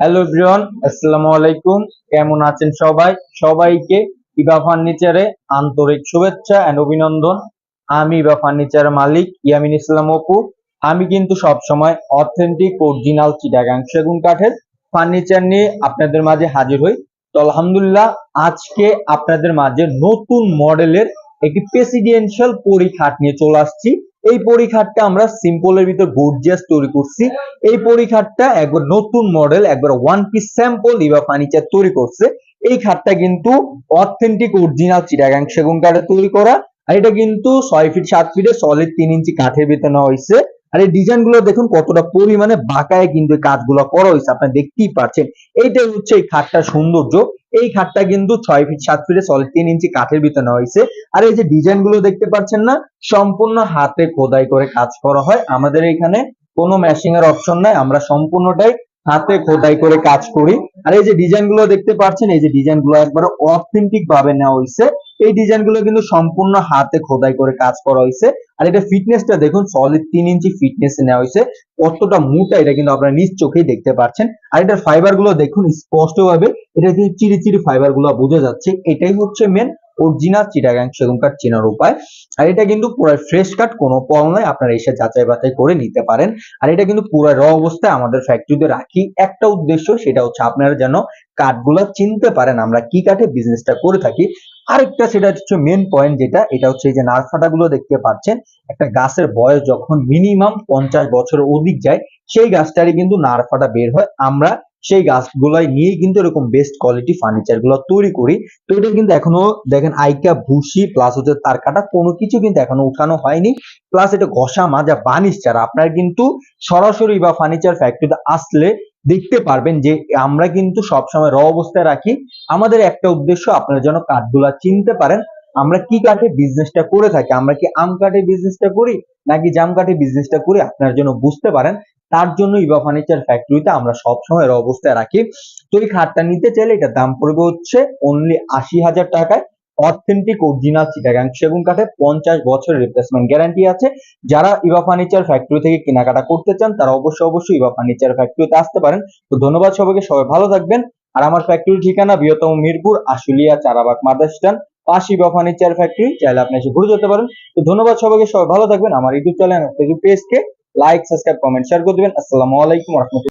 Hello everyone আসসালামু আলাইকুম। কেমন আছেন সবাই? সবাইকে ইবা ফার্নিচারে আন্তরিক শুভেচ্ছা এন্ড অভিনন্দন। আমি ইবা ফার্নিচারের মালিক ইয়ামিন ইসলাম অপু। আমি কিন্তু সব সময় অথেন্টিক অরিজিনাল চিটাগাং সেগুন কাঠের ফার্নিচার নিয়ে আপনাদের মাঝে হাজির হই। তো আলহামদুলিল্লাহ, আজকে আপনাদের মাঝে নতুন মডেলের একটি প্রেসিডেন্সিয়াল পরীক্ষাট নিয়ে চলে আসছি। এই পরীক্ষাটা আমরা সিম্পলের ভিতর গর্জিয়াস তৈরি করছি। এই পরীক্ষাটা একবার নতুন মডেল একবার one piece sample Eva furniture তৈরি করছে। এই খাটটা কিন্তু অথেন্টিক অরিজিনাল চিটাগাং সেগুন কাঠে তৈরি করা। আর এটা কিন্তু ছয় ফিট সাত ফিটে সলিড তিন ইঞ্চি কাঠের ভিতরে নেওয়া হয়েছে। আর এই ডিজাইনগুলো দেখুন কতটা পরিমাণে বাঁকায় কিন্তু কাজগুলো করা হয়েছে আপনি দেখতেই পাচ্ছেন। এইটাই হচ্ছে এই খাটটার সৌন্দর্য। এই খাটটা কিন্তু ছয় ফিট সাত ফিটে সলিড তিন ইঞ্চি কাঠের ভিতরে নেওয়া হয়েছে। আর এই যে ডিজাইনগুলো দেখতে পাচ্ছেন না, সম্পূর্ণ হাতে খোদাই করে কাজ করা হয়। আমাদের এখানে কোনো ম্যাশিং এর অপশন নাই, আমরা সম্পূর্ণটাই হাতে খোদাই করে কাজ করি। আর এই যে ডিজাইনগুলো দেখতে পাচ্ছেন, এই যে ডিজাইনগুলো একবারে অথেন্টিক ভাবে নেওয়া হয়েছে। এই ডিজাইনগুলো কিন্তু সম্পূর্ণ হাতে খোদাই করে কাজ করা হয়েছে। আর এটা ফিটনেসটা দেখুন সলিড তিন ইঞ্চি ফিটনেস নেওয়া হয়েছে। কতটা মোটা এটা কিন্তু আপনারা নিজ চোখেই দেখতে পাচ্ছেন। আর এটার ফাইবারগুলো দেখুন স্পষ্টভাবে, এটা কিন্তু চিরি চিরি ফাইবারগুলো বোঝা যাচ্ছে। এটাই হচ্ছে মেন অরিজিনাল চিটাগাং সেগুন কাঠ চেনার উপায়। আর এটা কিন্তু পুরো ফ্রেশ কাঠ কোনো পল নয় আপনারা এসে যাচাই বাছাই করে নিতে পারেন। আর এটা কিন্তু পুরো র অবস্থায় আমাদের ফ্যাক্টরিতে রাখি। একটা উদ্দেশ্য সেটা হচ্ছে আপনারা যেন কাঠগুলো চিনতে পারেন, আমরা কি কাঠে বিজনেসটা করে থাকি। আরেকটা সেটা হচ্ছে মেন পয়েন্ট যেটা, এটা হচ্ছে এই যে নারফাটা গুলো দেখতে পাচ্ছেন, একটা গাছের বয়স যখন মিনিমাম পঞ্চাশ বছরের অধিক যায়, সেই গাছটারই কিন্তু নারফাটা বের হয়। আমরা সেই গাছগুলাই নিয়ে কিন্তু এরকম বেস্ট কোয়ালিটি ফার্নিচারগুলো তৈরি করি। তো এটা কিন্তু এখনও দেখেন আইকা, ভুসি প্লাস হচ্ছে তার কাটা কোনো কিছু কিন্তু এখনও উঠানো হয়নি। প্লাস এটা ঘষা মাজা বানিশ ছাড়া আপনারা কিন্তু সরাসরি বা ফার্নিচার ফ্যাক্টরিতে আসলে দেখতে পারবেন যে আমরা কিন্তু সবসময় র অবস্থায় রাখি। আমাদের একটা উদ্দেশ্য আপনারা যেন কাঠগুলা চিনতে পারেন। আমরা কি কাঠে বিজনেসটা করে থাকি? আমরা কি আম কাঠে বিজনেসটা করি? নাকি জাম কাঠে বিজনেসটা করি আপনার জন্য বুঝতে পারেন। তার জন্য ইভা ফার্নিচার ফ্যাক্টরিতে আমরা সবসময় এর অবস্থায় রাখি। তো এই খাটটা নিতে চাইলে এটার দাম পড়বে হচ্ছে অনলি আশি হাজার টাকায়। অথেন্টিক অরিজিনাল চিটাগাং সেগুন কাঠে পঞ্চাশ বছরের রিপ্লেসমেন্ট গ্যারান্টি আছে। যারা ইভা ফার্নিচার ফ্যাক্টরি থেকে কেনাকাটা করতে চান, তারা অবশ্যই অবশ্যই ইভা ফার্নিচার ফ্যাক্টরিতে আসতে পারেন। তো ধন্যবাদ সবাইকে, সবাই ভালো থাকবেন। আর আমার ফ্যাক্টরির ঠিকানা বৃহত্তম মিরপুর, আশুলিয়া, চারাবাগ মাদার স্ট্যান্ড। পাশে ইভা ফার্নিচার ফ্যাক্টরি চাইলে আপনি এসে ঘুরে যেতে পারেন। তো ধন্যবাদ সবাইকে, সবাই ভালো থাকবেন। আমার YouTube channel Facebook পেজকে like subscribe comment share করে দিবেন আসসালামু আলাইকুম রহমতুল্লাহ